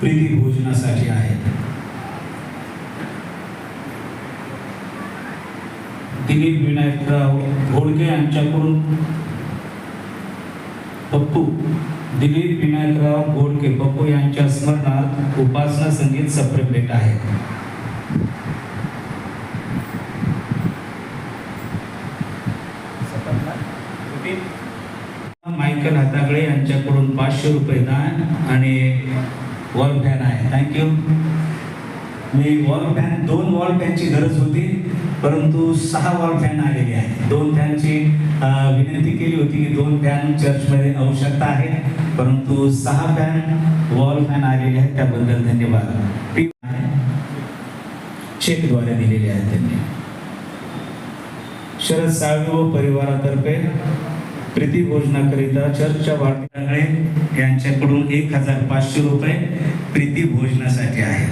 प्रीती भोजनासाठी आहे दिलीप विनायकराव घोडके यांच्याकडून पप्पू दिलीप विनायकराव घोडके पप्पू यांच्या स्मरणार्थ उपासना संगीत सप्रे भेट आहे. मायकल हातागळे यांच्याकडून पाचशे रुपये दान आणि वॉल फॅन आहे. थँक्यू मी वॉल फॅन दोन वॉल फॅनची गरज होती. परंतु सहा वॉल फॅन आलेले आहे दोन फॅनची विनंती केली होती की दोन फॅन चर्चमध्ये आवश्यकता आहे. परंतु सहा फॅन वॉल फॅन आलेले आहेत. त्याबद्दल धन्यवाद. चेकद्वारे दिलेले आहेत त्यांनी. शरद साळवे व परिवारातर्फे प्रीती भोजनाकरिता चर्चच्या वाढदिवसामुळे यांच्याकडून एक हजार पाचशे रुपये प्रीती भोजनासाठी आहे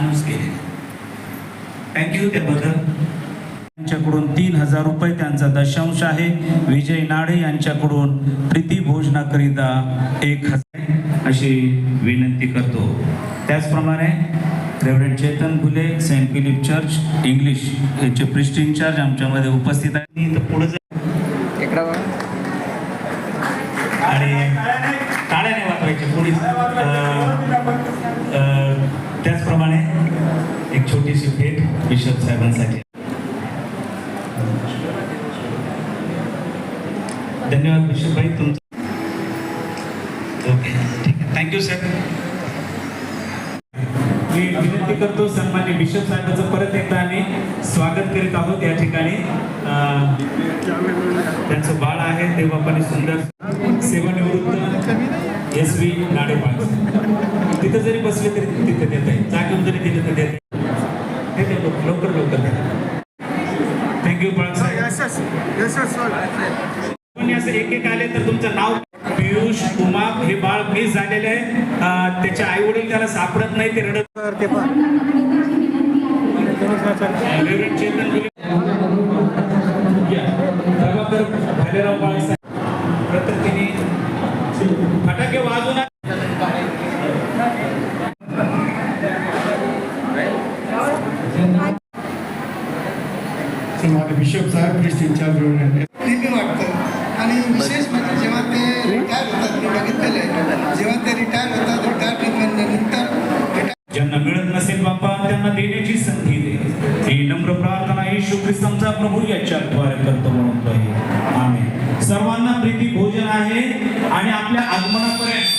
अनाऊन्स केले. थँक्यू त्याबद्दल. यांच्याकडून तीन हजार रुपये त्यांचा दशांश आहे. विजय नाडे यांच्याकडून प्रीती भोजनाकरिता एक हजार अशी विनंती करतो. त्याचप्रमाणे reverend Chetan Phule saint Philip church English याचे प्रिस्ट इन्चार्ज आमच्यामध्ये उपस्थित आहेत. तर पुढे आणि टाळ्याने वाजवायचे पुढे त्याचप्रमाणे एक छोटीशी भेट बिशप साहेबांसाठी. धन्यवाद बिशप भाई तुमचं ओके. ठीक आहे. थँक्यू सर मी विनंती करतो सन्मान्य बिशप साहेबांचं परत एकदा आम्ही स्वागत करीत आहोत या ठिकाणी. त्यांचं बाळ आहे देवबापाने सुंदर सेवानिवृत्त एस व्ही नाडेपाळ तिथं जरी बसले तरी तिथे देत आहे जागेवर जरी दिले तर देत आहे देते लोक- लवकर लवकर थँक्यू बाळ कोणी असं एक एक आले तर तुमचं नाव पियुष उमा मिस झालेले आहे अं, त्याचे आई वडील त्याला सापडत नाही ते रडत प्रत्येकीने फटाके वाजवून माझे बिशप साहेब इन्चार्ज नेहमी देण्याची संधी दे. ही नम्र प्रार्थना येशू ख्रिस्तांचा प्रभू याच्याद्वारे करतो म्हणून आम्ही सर्वांना प्रीती भोजन आहे आणि आपल्या आगमनापर्यंत.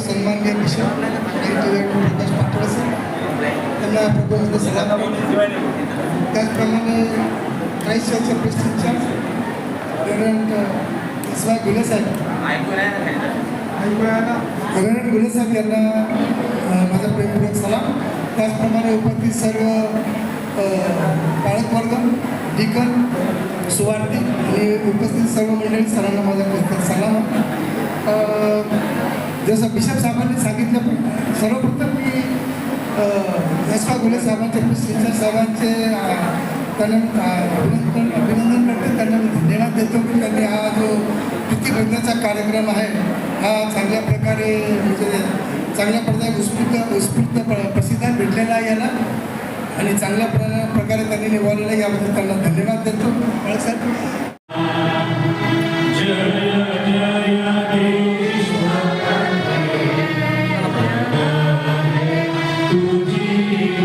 सन्माननीय बिशप प्रकाश पाटोळे सर त्यांना प्रभू सलाम त्याचप्रमाणे क्राईस्टचे प्रेस्ट इन्चार्ज रेव्हरंड इसवा गुले साहेब. रेव्हरंड गुले साहेब यांना माझा प्रेमपूर्वक सलाम. त्याचप्रमाणे उपस्थित सर्व अ, डिकन सुवार्थी आणि उपस्थित सर्व मंडळी सरांना माझा पुस्तक सलाम. जसं बिशप साहेबांनी सांगितलं सर्वप्रथम मी यशवा एस घुले साहेबांचे सिंचर साहेबांचे त्यांना अभिनंदन अभिनंदन करते. त्यांना मी धन्यवाद देतो की त्यांनी हा जो प्रतिबंधाचा कार्यक्रम आहे हा चांगल्या प्रकारे म्हणजे चांगल्या प्रकारे उत्स्फूर्त उत्स्फूर्त प्र- भेटलेला आहे याला. आणि चांगल्या प्र प्रकारे त्यांनी निवडलेलं याबद्दल त्यांना धन्यवाद देतो.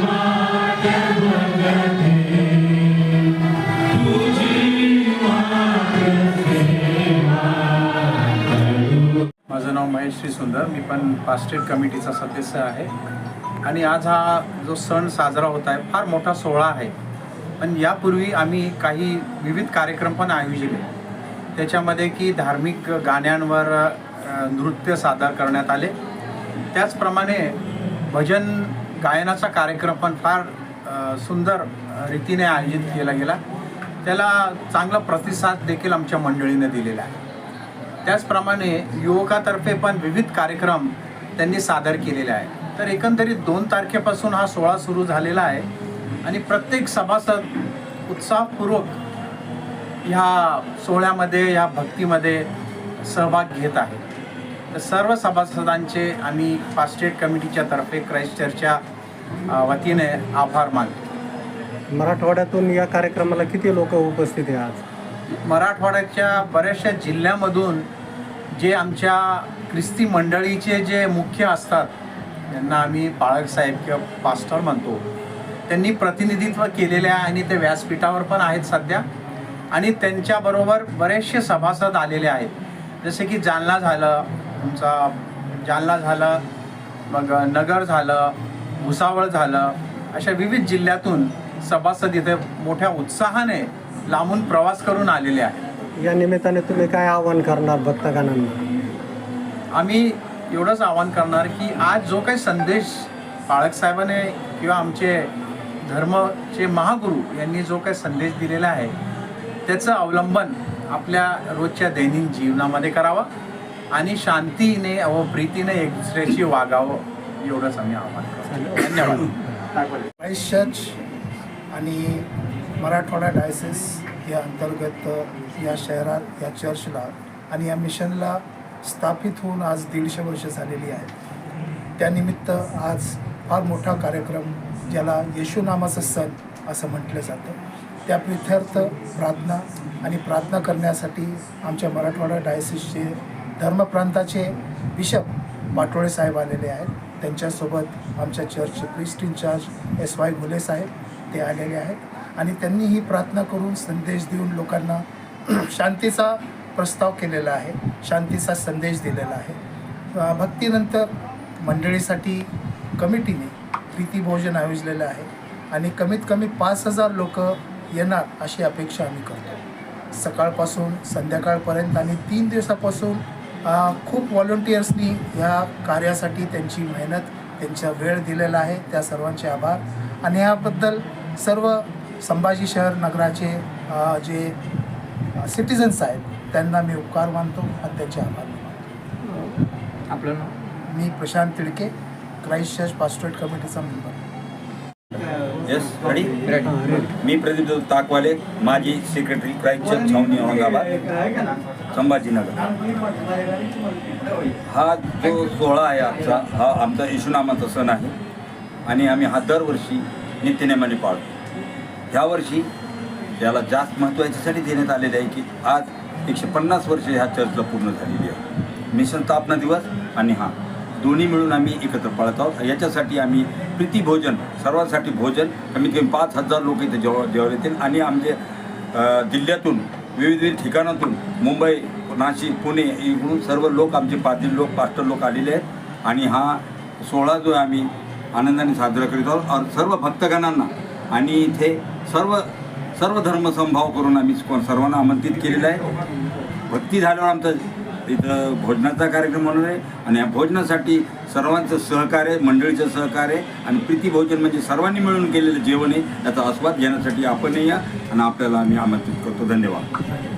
बाळक माझं नाव महेश श्री सुंदर. मी पण पास्टेट कमिटीचा सदस्य आहे. आणि आज हा जो सण साजरा होत आहे फार मोठा सोहळा आहे. पण यापूर्वी आम्ही काही विविध कार्यक्रम पण आयोजिले. त्याच्यामध्ये की धार्मिक गाण्यांवर नृत्य सादर करण्यात आले. त्याचप्रमाणे भजन गायनाचा कार्यक्रम पण फार सुंदर रीतीने आयोजित केला गेला. त्याला चांगला प्रतिसाद देखील आमच्या मंडळीने दिलेला आहे. त्याचप्रमाणे युवकातर्फे पण विविध कार्यक्रम त्यांनी सादर केलेले आहे तर एकंदरीत दोन तारखेपासून हा सोहळा सुरू झालेला आहे. आणि प्रत्येक सभासद उत्साहपूर्वक ह्या सोहळ्यामध्ये ह्या भक्तीमध्ये सहभाग घेत आहे. तर सर्व सभासदांचे आम्ही फास्टेट कमिटीच्या तर्फे क्राईस्ट चर्चच्या वतीने आभार मानतो. मराठवाड्यातून या कार्यक्रमाला किती लोक उपस्थित आहे आज? मराठवाड्याच्या बऱ्याचशा जिल्ह्यामधून जे आमच्या ख्रिस्ती मंडळीचे जे मुख्य असतात ज्यांना आम्ही पाळक साहेब किंवा पास्टर म्हणतो. त्यांनी प्रतिनिधित्व केलेले आहे आणि ते व्यासपीठावर पण आहेत सध्या. आणि त्यांच्याबरोबर बरेचसे सभासद आलेले आहेत. जसे की जालना झालं तुमचा जालना झालं मग नगर झालं भुसावळ झालं अशा विविध जिल्ह्यातून सभासद इथे मोठ्या उत्साहाने लांबून प्रवास करून आलेले आहेत. या निमित्ताने तुम्ही काय आवाहन करणार भक्तगणांना? आम्ही एवढंच आवाहन करणार की आज जो काही संदेश पाळक साहेबाने किंवा आमचे धर्मचे महागुरू यांनी जो काही संदेश दिलेला आहे त्याचं अवलंबन आपल्या रोजच्या दैनंदिन जीवनामध्ये करावं आणि शांतीने व प्रीतीने एक दुसऱ्याशी वागावं एवढंच आम्ही आवाहन करतो. धन्यवाद. क्राईस्ट चर्च आणि मराठवाडा डायसिस या अंतर्गत या शहरात या चर्चला आणि या मिशनला स्थापित होऊन आज दीडशे वर्ष झालेली आहेत त्यानिमित्त आज फार मोठा कार्यक्रम ज्याला येशू नामाचं सण असं म्हटलं जातं. त्या प्रित्यर्थ प्रार्थना आणि प्रार्थना करण्यासाठी आमच्या मराठवाडा डायसिसचे धर्मप्रांताचे बिशप पाटोळे साहेब आलेले आहेत. त्यांच्यासोबत आमच्या चर्चचे priest in charge S Y Ghule साहेब ते आलेले आहेत. आणि त्यांनी ही प्रार्थना करून संदेश देऊन लोकांना शांतीचा प्रस्ताव केलेला आहे शांतीचा संदेश दिलेला आहे. भक्तीनंतर मंडळीसाठी कमिटीने प्रीतीभोजन आयोजलेलं आहे आणि कमीत कमी पाच हजार लोक येणार अशी अपेक्षा आम्ही करतो. सकाळपासून संध्याकाळपर्यंत आणि तीन दिवसापासून खूप व्हॉलंटियर्सनी ह्या कार्यासाठी त्यांची मेहनत त्यांचा वेळ दिलेला आहे. त्या सर्वांचे आभार. आणि याबद्दल सर्व संभाजी शहर नगराचे जे सिटिझन्स आहेत त्यांना मी उपकार मानतो आणि त्यांचे आभार मानतो. आपलं मी Prashant Tidke Christ church pastorate कमिटीचा member yes ready मी प्रदीप ताकवाले माजी सेक्रेटरी क्राईस्ट छावणी औरंगाबाद संभाजीनगर. हा जो सोहळा आहे आजचा हा आमचा येशुनामाचा सण आहे आणि आम्ही हा दरवर्षी नित्यनेमाने पाळतो. ह्यावर्षी याला जास्त महत्त्व याच्यासाठी देण्यात आलेले आहे की आज एकशे पन्नास वर्ष ह्या चर्चला पूर्ण झालेली आहे. मिशन स्थापना दिवस आणि हा. दोन्ही मिळून आम्ही एकत्र पाळत आहोत. याच्यासाठी आम्ही प्रीतीभोजन सर्वांसाठी भोजन कमीत कमी पाच हजार लोक इथे जेव्हा जेवण येतील. आणि आमचे जिल्ह्यातून विविध विविध ठिकाणातून मुंबई नाशिक पुणे इकडून सर्व लोक आमचे पाटील लोक पास्टर लोक आलेले आहेत. आणि हा सोहळा जो आहे आम्ही आनंदाने साजरा करीत आहोत. सर्व भक्तगणांना. आणि इथे सर्व सर्व धर्मसंभाव करून आम्ही सर्वांना आमंत्रित केलेलं आहे. भक्ती झाल्यावर आमचं इथं भोजनाचा कार्यक्रम होणार आहे. आणि या भोजनासाठी सर्वांचं सहकार्य मंडळीचं सहकार्य आणि प्रीती भोजन म्हणजे सर्वांनी मिळून केलेलं जेवण आहे. याचा आस्वाद घेण्यासाठी आपणही या आणि आपल्याला आम्ही आमंत्रित करतो. धन्यवाद.